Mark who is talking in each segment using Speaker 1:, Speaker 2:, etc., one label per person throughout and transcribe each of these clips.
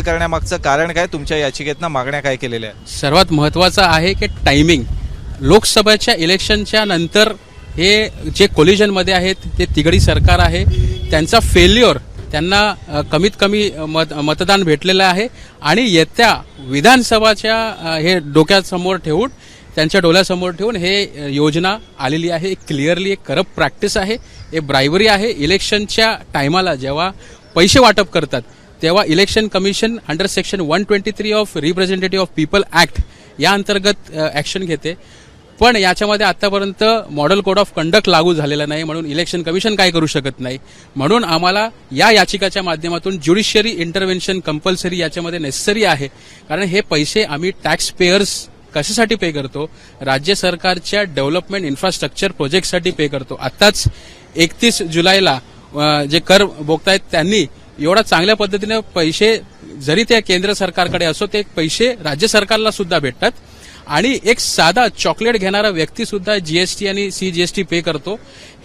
Speaker 1: दाखल करण्यामागचं कारण काय? तुमच्या याचिकेतनं मागण्या काय केलेल्या आहेत?
Speaker 2: सर्वात महत्वाचं आहे की टायमिंग लोकसभेच्या इलेक्शनच्या नंतर हे जे कोलिजनमध्ये आहेत ते तिघडी सरकार आहे. त्यांचा फेल्युअर त्यांना कमीत कमी मत मतदान भेटलेलं आहे. आणि येत्या विधानसभाच्या हे डोक्यासमोर ठेवून त्यांच्या डोळ्यासमोर ठेवून हे योजना आलेली आहे. क्लिअरली एक करप्ट प्रॅक्टिस आहे. हे ब्रायवरी आहे. इलेक्शनच्या टायमाला जेव्हा पैसे वाटप करतात तेव्हा election commission under section one twenty three of representative of people act या अंतर्गत ऍक्शन घेते. पण याच्यामध्ये आतापर्यंत मॉडेल कोड ऑफ कंडक्ट लागू झालेला नाही म्हणून इलेक्शन कमिशन काय करू शकत नाही. म्हणून आम्हाला या याचिकाच्या माध्यमातून ज्युडिशियरी इंटरव्हेन्शन कंपल्सरी याच्यामध्ये नेसेसरी आहे. कारण हे पैसे आम्ही टॅक्स पेयर्स कशासाठी पे करतो? राज्य सरकारच्या डेव्हलपमेंट इन्फ्रास्ट्रक्चर प्रोजेक्टसाठी पे करतो. आताच एकतीस जुलैला जे कर भोगतायत त्यांनी एवढा चांगल्या पद्धतीने पैसे जरी ते केंद्र सरकारकडे असो ते पैसे राज्य सरकारला सुद्धा भेटतात. आणि एक साधा चॉकलेट घेणारा व्यक्ती सुद्धा जीएसटी आणि सीजीएसटी पे करतो.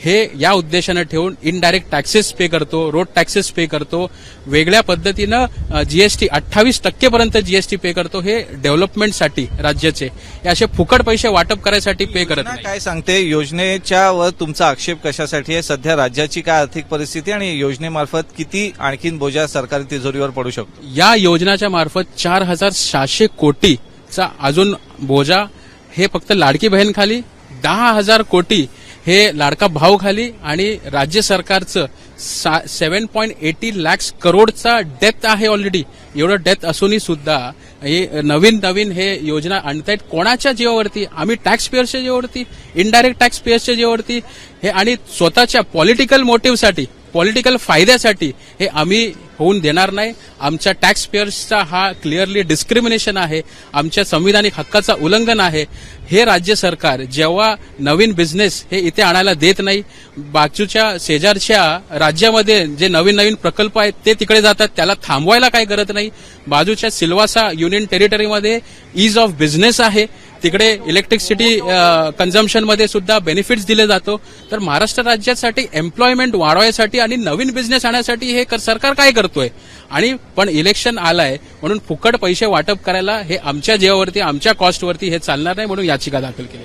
Speaker 2: हे या उद्देशानं ठेवून इनडायरेक्ट टॅक्सेस पे करतो रोड टॅक्सेस पे करतो. वेगळ्या पद्धतीनं जीएसटी अठ्ठावीस टक्केपर्यंत जीएसटी पे करतो. हे डेव्हलपमेंटसाठी राज्याचे. हे असे फुकट पैसे वाटप करायसाठी पे करत
Speaker 1: काय सांगते? योजनेच्या वर तुमचा आक्षेप कशासाठी आहे? सध्या राज्याची काय आर्थिक परिस्थिती आणि योजनेमार्फत किती आणखीन बोजा सरकारी तिजोरीवर पडू शकतो?
Speaker 2: या योजनाच्या मार्फत चार हजार सहाशे चा अजून बोजा हे फक्त लाडकी बहीण खाली दहा हजार कोटी हे लाडका भाव खाली आणि राज्य सरकारचं सेवन पॉईंट एटी लॅक्स करोडचा डेथ आहे ऑलरेडी एवढं डेथ असूनही सुद्धा हे नवीन नवीन हे योजना आणतायत. कोणाच्या जीवावरती? आम्ही टॅक्स पेअर्सच्या जीवावरती इनडायरेक्ट टॅक्स पेअर्सच्या जीवावरती. हे आणि स्वतःच्या पॉलिटिकल मोटिव्हसाठी पॉलिटिकल फायद्यासाठी हे आम्ही होऊन देणार नाही. आमच्या टॅक्सपिअर्सचा हा क्लिअरली डिस्क्रिमिनेशन आहे. आमच्या संविधानिक हक्काचा उल्लंघन आहे. हे राज्य सरकार जेव्हा नवीन बिझनेस हे इथे आणायला देत नाही बाजूच्या शेजारच्या राज्यामध्ये जे नवीन नवीन प्रकल्प आहेत ते तिकडे जातात त्याला थांबवायला काय गरज नाही. बाजूच्या सिल्वासा युनियन टेरिटरीमध्ये इज ऑफ बिझनेस आहे. तिकडे इलेक्ट्रिसिटी कन्झम्पनमध्ये सुद्धा बेनिफिट्स दिले जातो. तर महाराष्ट्र राज्यासाठी एम्प्लॉयमेंट वाढवायसाठी आणि नवीन बिझनेस आणण्यासाठी हे कर- सरकार काय करतोय? आणि पण इलेक्शन आलंय म्हणून फुकट पैसे वाटप करायला हे आमच्या जीवावरती आमच्या कॉस्टवरती हे चालणार नाही म्हणून याचिका दाखल केली